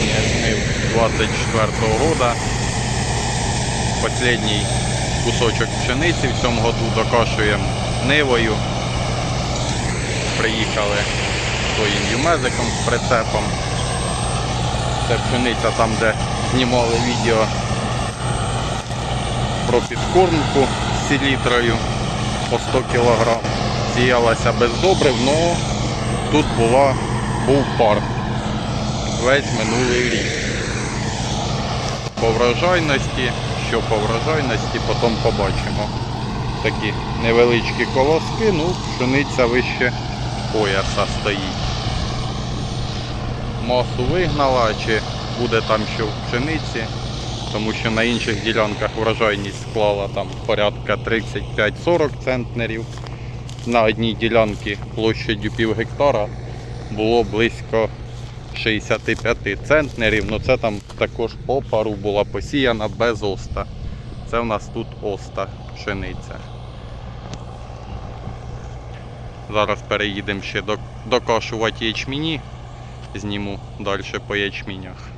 жнив 24-го року. Последній кусочок пшениці в цьому году докошуємо нивою. Приїхали своїм юмезиком з прицепом. Це пшениця там, де знімали відео про підкормку з селітрою по 100 кг. Сіялася без добрив, але тут була, був пар весь минулий рік. По врожайності, що по врожайності, потім побачимо. Такі невеличкі колоски, ну, пшениця вище пояса стоїть. Масу вигнала, чи буде там що в пшениці, тому що на інших ділянках врожайність склала там порядка 35-40 центнерів. На одній ділянці площадю пів гектара було близько 65 центнерів. Ну це там також опару була посіяна без оста. Це в нас тут оста пшениця. Зараз переїдемо ще до, докошувати ячміні. Зніму далі по ячмінях.